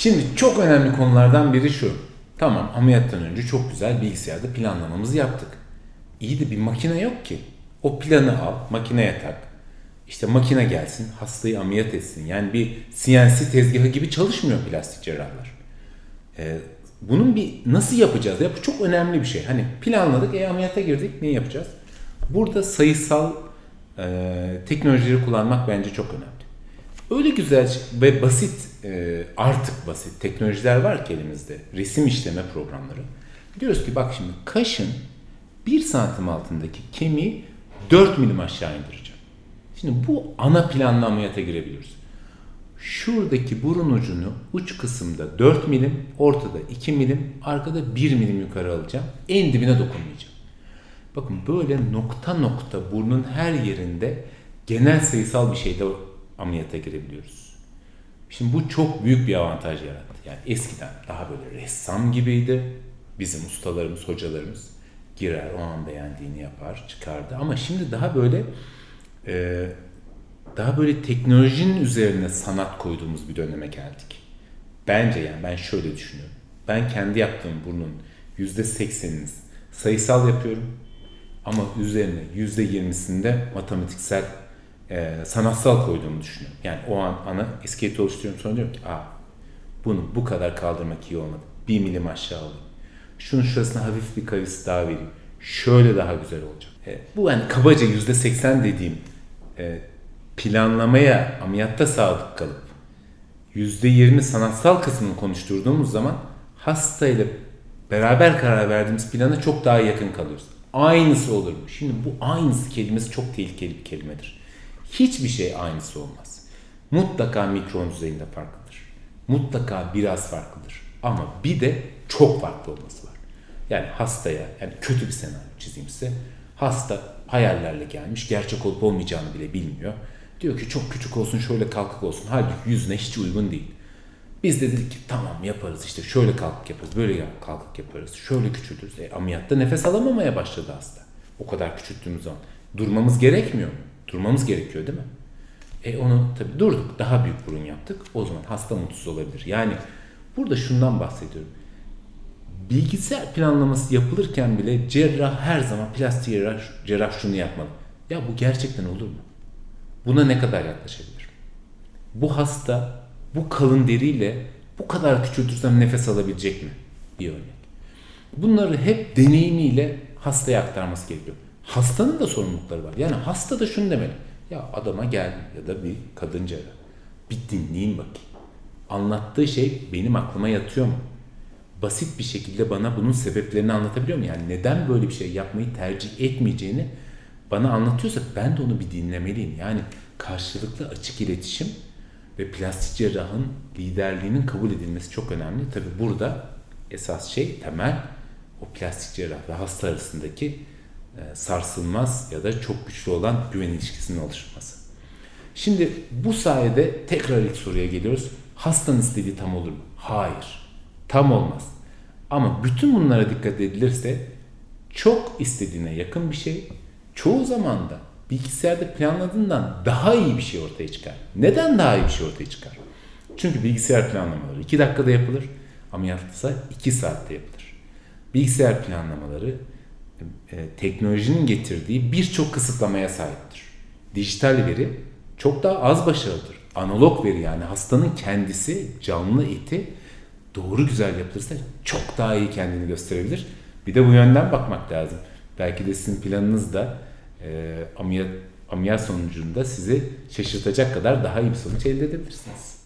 Şimdi çok önemli konulardan biri şu. Tamam ameliyattan önce çok güzel bilgisayarda planlamamızı yaptık. İyi de bir makine yok ki. O planı al, makineye tak. İşte makine gelsin, hastayı ameliyat etsin. Yani bir CNC tezgahı gibi çalışmıyor plastik cerrahlar. Ee, bunun bir nasıl yapacağız? Ya bu çok önemli bir şey. Hani planladık, e ameliyata girdik, ne yapacağız? Burada sayısal e, teknolojileri kullanmak bence çok önemli. Öyle güzel ve basit, e, artık basit teknolojiler var ki elimizde. Resim işleme programları. Diyoruz ki bak şimdi kaşın 1 santim altındaki kemiği 4 milim aşağı indireceğim. Şimdi bu ana planla ameliyata girebiliyoruz. Şuradaki burun ucunu uç kısımda 4 milim, ortada 2 milim, arkada 1 milim yukarı alacağım. En dibine dokunmayacağım. Bakın böyle nokta nokta burnun her yerinde genel sayısal bir şeyde ameliyata girebiliyoruz. Şimdi bu çok büyük bir avantaj yarattı. Yani eskiden daha böyle ressam gibiydi. Bizim ustalarımız, hocalarımız girer o an beğendiğini yapar, çıkardı. Ama şimdi daha böyle e, daha böyle teknolojinin üzerine sanat koyduğumuz bir döneme geldik. Bence yani ben şöyle düşünüyorum. Ben kendi yaptığım burnun yüzde seksenini sayısal yapıyorum. Ama üzerine yüzde yirmisinde matematiksel e, sanatsal koyduğumu düşünüyorum. Yani o an ana iskeleti oluşturuyorum sonra diyorum ki Aa, bunu bu kadar kaldırmak iyi olmadı. Bir milim aşağı alayım. Şunun şurasına hafif bir kavis daha vereyim. Şöyle daha güzel olacak. E, bu yani kabaca yüzde seksen dediğim e, planlamaya ameliyatta sadık kalıp yüzde yirmi sanatsal kısmını konuşturduğumuz zaman hastayla beraber karar verdiğimiz plana çok daha yakın kalıyoruz. Aynısı olur mu? Şimdi bu aynısı kelimesi çok tehlikeli bir kelimedir. Hiçbir şey aynısı olmaz. Mutlaka mikron düzeyinde farklıdır. Mutlaka biraz farklıdır. Ama bir de çok farklı olması var. Yani hastaya, yani kötü bir senaryo çizeyim size. Hasta hayallerle gelmiş, gerçek olup olmayacağını bile bilmiyor. Diyor ki çok küçük olsun, şöyle kalkık olsun. Halbuki yüzüne hiç uygun değil. Biz de dedik ki tamam yaparız işte şöyle kalkık yaparız, böyle kalkık yaparız, şöyle küçültürüz. E, ameliyatta nefes alamamaya başladı hasta. O kadar küçülttüğümüz zaman. Durmamız gerekmiyor mu? Durmamız gerekiyor değil mi? E onu tabii durduk. Daha büyük burun yaptık. O zaman hasta mutsuz olabilir. Yani burada şundan bahsediyorum. Bilgisayar planlaması yapılırken bile cerrah her zaman plastik cerrah, cerrah şunu yapmalı. Ya bu gerçekten olur mu? Buna ne kadar yaklaşabilir? Bu hasta bu kalın deriyle bu kadar küçültürsem nefes alabilecek mi? Bir örnek. Bunları hep deneyimiyle hastaya aktarması gerekiyor. Hastanın da sorumlulukları var. Yani hasta da şunu demeli. Ya adama gel ya da bir kadın cerrah. Bir dinleyin bakayım. Anlattığı şey benim aklıma yatıyor mu? Basit bir şekilde bana bunun sebeplerini anlatabiliyor mu? Yani neden böyle bir şey yapmayı tercih etmeyeceğini bana anlatıyorsa ben de onu bir dinlemeliyim. Yani karşılıklı açık iletişim ve plastik cerrahın liderliğinin kabul edilmesi çok önemli. Tabi burada esas şey temel o plastik cerrah ve hasta arasındaki sarsılmaz ya da çok güçlü olan güven ilişkisinin oluşması. Şimdi bu sayede tekrar ilk soruya geliyoruz. Hastanın istediği tam olur mu? Hayır. Tam olmaz. Ama bütün bunlara dikkat edilirse çok istediğine yakın bir şey çoğu zaman da bilgisayarda planladığından daha iyi bir şey ortaya çıkar. Neden daha iyi bir şey ortaya çıkar? Çünkü bilgisayar planlamaları 2 dakikada yapılır. Ameliyatta 2 saatte yapılır. Bilgisayar planlamaları e, teknolojinin getirdiği birçok kısıtlamaya sahiptir. Dijital veri çok daha az başarılıdır. Analog veri yani hastanın kendisi canlı eti doğru güzel yapılırsa çok daha iyi kendini gösterebilir. Bir de bu yönden bakmak lazım. Belki de sizin planınız da e, ameliyat, ameliyat sonucunda sizi şaşırtacak kadar daha iyi bir sonuç elde edebilirsiniz.